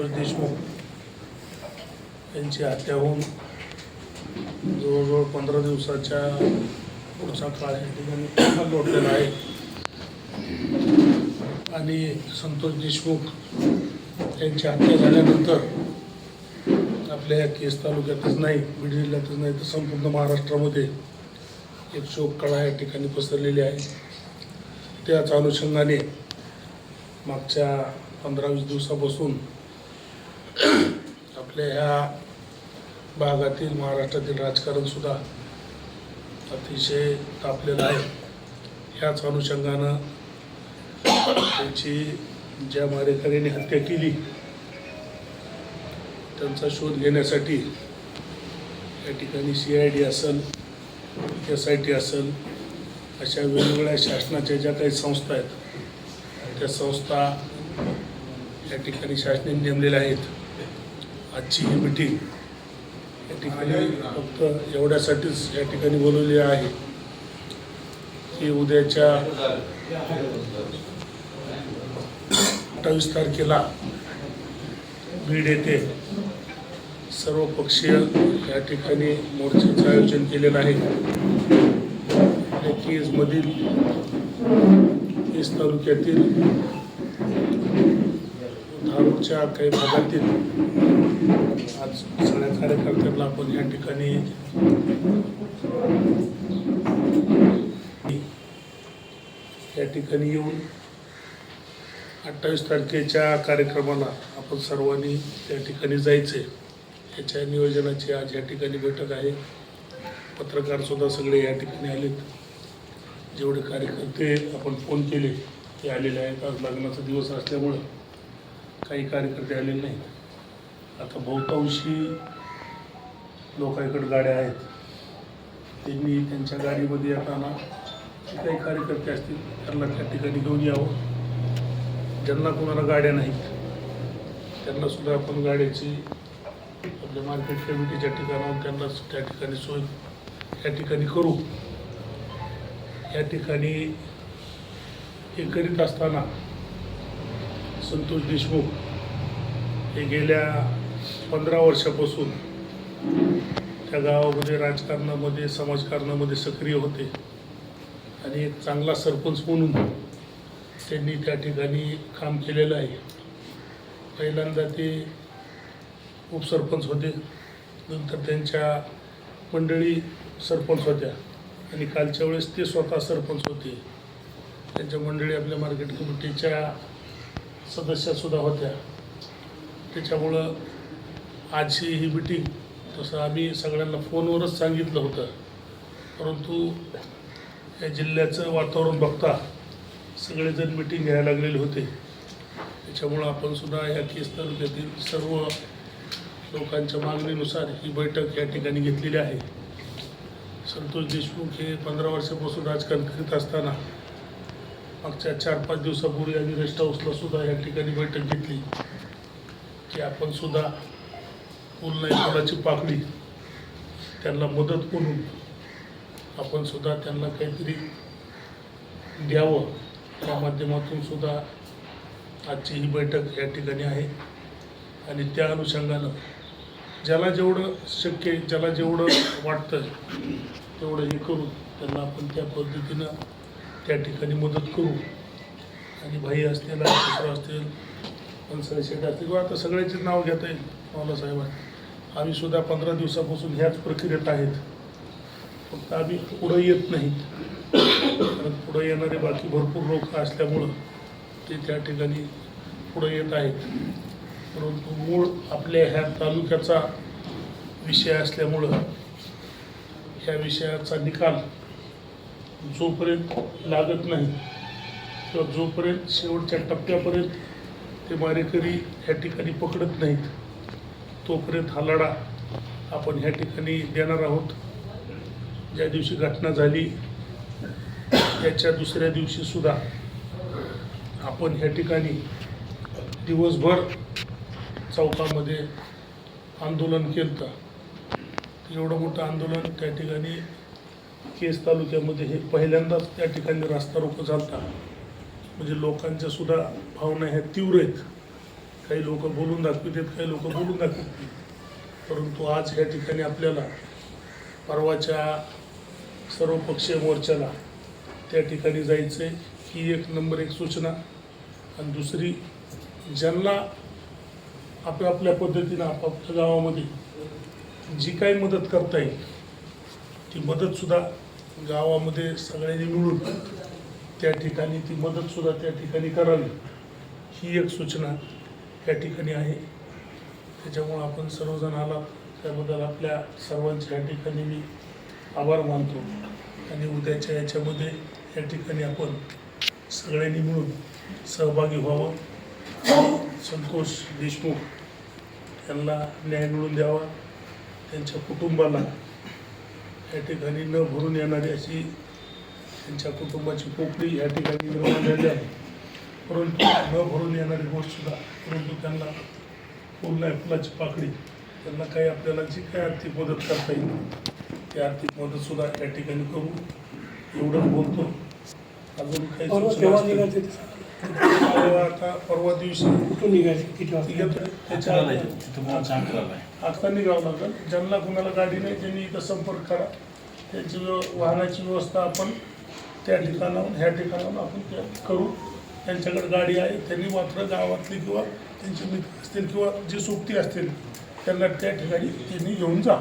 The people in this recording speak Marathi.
संतोष देशमुख यांची हत्या होऊन जवळजवळ पंधरा दिवसाच्या पुढचा काळ या ठिकाणी लोटलेला आहे. आणि संतोष देशमुख यांची हत्या झाल्यानंतर आपल्या या केस तालुक्यातच नाही बीड जिल्ह्यातच नाही तर संपूर्ण महाराष्ट्रामध्ये एक शोककळा या ठिकाणी पसरलेली आहे. त्याच अनुषंगाने मागच्या पंधरा वीस दिवसापासून आपल्या ह्या भागातील महाराष्ट्रातील राजकारण सुद्धा अतिशय तापलेलं आहे. ह्याच अनुषंगानं त्याची ज्या मारेकऱ्यांनी हत्या केली त्यांचा शोध घेण्यासाठी या ठिकाणी सी आय डी असेल एस आय टी असेल अशा वेगवेगळ्या शासनाच्या ज्या काही संस्था आहेत त्या संस्था या ठिकाणी शासनाने नेमलेल्या आहेत. आजची ही मिटिंग या ठिकाणी फक्त एवढ्यासाठीच या ठिकाणी बोलवली आहे की उद्याच्या अठ्ठावीस तारखेला बीड येथे सर्व पक्षीय या ठिकाणी मोर्चाचं आयोजन केलेलं आहे. आपल्या मधील तालुक्यातील धारूरच्या काही भागातील आज सगळ्या कार्यकर्त्यांना आपण या ठिकाणी या ठिकाणी येऊन अठ्ठावीस तारखेच्या कार्यक्रमाला आपण सर्वांनी त्या ठिकाणी जायचे याच्या नियोजनाची आज या ठिकाणी बैठक आहे. पत्रकार सुद्धा सगळे या ठिकाणी आलेत. जेवढे कार्यकर्ते आपण फोन केले ते आलेले आहेत. आज लग्नाचा दिवस असल्यामुळं काही कार्यकर्ते आलेले नाहीत आता बहुतांशी लोकांकडे गाड्या आहेत. त्यांनी त्यांच्या गाडीमध्ये येताना जे काही कार्यकर्ते असतील त्यांना त्या ठिकाणी घेऊन यावं. ज्यांना कोणाला गाड्या नाहीत त्यांना सुद्धा आपण गाड्याची आपल्या मार्केट कमिटीच्या ठिकाणावर त्यांना त्या ठिकाणी सोय या ठिकाणी करू. या ठिकाणी हे करीत असताना संतोष देशमुख हे गेल्या पंधरा वर्षापासून त्या गावामध्ये राजकारणामध्ये समाजकारणामध्ये सक्रिय होते. आणि एक चांगला सरपंच म्हणून त्यांनी त्या ठिकाणी काम केलेलं आहे. पहिल्यांदा ते उपसरपंच होते नंतर त्यांच्या मंडळी सरपंच होत्या. आणि कालच्या वेळेस ते स्वतः सरपंच होते. त्यांच्या मंडळी आपल्या मार्केट कमिटीच्या सदस्यासुद्धा होत्या. त्याच्यामुळं आजची ही मिटिंग तसं आम्ही सगळ्यांना फोनवरच सांगितलं होतं. परंतु या जिल्ह्याचं वातावरण बघता सगळेजण मिटिंग घ्यायला लागलेले होते. त्याच्यामुळं आपणसुद्धा या केस तालुक्यातील सर्व लोकांच्या मागणीनुसार ही बैठक या ठिकाणी घेतलेली आहे. संतोष देशमुख हे पंधरा वर्षापासून राजकारण करीत असताना मागच्या चार पाच दिवसापूर्वी आम्ही रेस्ट हाऊसला सुद्धा या ठिकाणी बैठक घेतली. की आपण सुद्धा पूल नाही फुलाची पाकडी त्यांना मदत म्हणून आपण सुद्धा त्यांना काहीतरी द्यावं. त्या माध्यमातून सुद्धा आजची ही बैठक या ठिकाणी आहे. आणि त्या अनुषंगानं ज्याला जेवढं शक्य ज्याला जेवढं वाटतं तेवढं हे करून त्यांना आपण त्या पद्धतीनं त्या ठिकाणी मदत करू. आणि भाई असतील दुसरं असतील मनसरे शेठ असतील किंवा आता सगळ्यांचीच नाव घेता येईल मला साहेब आम्ही सुद्धा पंधरा दिवसापासून ह्याच प्रक्रियेत आहेत. फक्त आम्ही पुढं येत नाहीत. कारण पुढं येणारे बाकी भरपूर लोक असल्यामुळं ते त्या ठिकाणी पुढं येत आहेत. परंतु मूळ आपल्या ह्या तालुक्याचा विषय असल्यामुळं ह्या विषयाचा निकाल जोपर्यंत लागत नाही किंवा जोपर्यंत शेवटच्या टप्प्यापर्यंत ते मारेकरी ह्या ठिकाणी पकडत नाहीत तोपर्यंत हा लढा आपण ह्या ठिकाणी देणार आहोत. ज्या दिवशी घटना झाली त्याच्या दुसऱ्या दिवशी सुद्धा आपण ह्या ठिकाणी दिवसभर चौकामध्ये आंदोलन केलं एवढं मोठं आंदोलन त्या ठिकाणी केस तालुक्यामध्ये हे पहिल्यांदाच त्या ठिकाणी रास्ता रोको चालता म्हणजे लोकांच्या सुद्धा भावना ह्या तीव्र आहेत. काही लोक बोलून दाखवितात काही लोक बोलून दाखवत परंतु आज या ठिकाणी आपल्याला परवाच्या सर्वपक्षीय मोर्चाला त्या ठिकाणी जायचं आहे ही एक नंबर एक सूचना. आणि दुसरी ज्यांना आपल्या आपल्या पद्धतीनं आपापल्या गावामध्ये जी काही मदत करता येईल ती मदतसुद्धा गावामध्ये सगळ्यांनी मिळून त्या ठिकाणी ती मदतसुद्धा त्या ठिकाणी करावी ही एक सूचना या ठिकाणी आहे. त्याच्यामुळं आपण सर्वजण आला त्याबद्दल आपल्या सर्वांच्या या ठिकाणी मी आभार मानतो. आणि उद्याच्या याच्यामध्ये या ठिकाणी आपण सगळ्यांनी मिळून सहभागी व्हावं. संतोष देशमुख यांना न्याय मिळून द्यावा. त्यांच्या कुटुंबाला या ठिकाणी न भरून येणारी अशी त्यांच्या कुटुंबाची पोकळी या ठिकाणी निर्माण झाली आहे. परंतु न भरून येणारी गोष्टसुद्धा परंतु त्यांना फुल नाही फुलाची पाकळी त्यांना काही आपल्याला जी काही आर्थिक मदत करता येईल ती आर्थिक मदतसुद्धा या ठिकाणी करू. एवढंच बोलतो. अजून काही आता परवा दिवशी. कुठून निघायचे किती वाजता. त्याच्या तिथं आता निघावं लागेल. ज्यांना कुणाला गाडी नाही त्यांनी इथं संपर्क करा. त्यांची व्यव- वाहनाची व्यवस्था आपण त्या ठिकाणाहून ह्या ठिकाणाहून आपण त्या करू. त्यांच्याकडे गाडी आहे त्यांनी मात्र गावातली किंवा त्यांचे मित्र असतील किंवा जी सोबती असतील त्यांना त्या ठिकाणी त्यांनी घेऊन जा.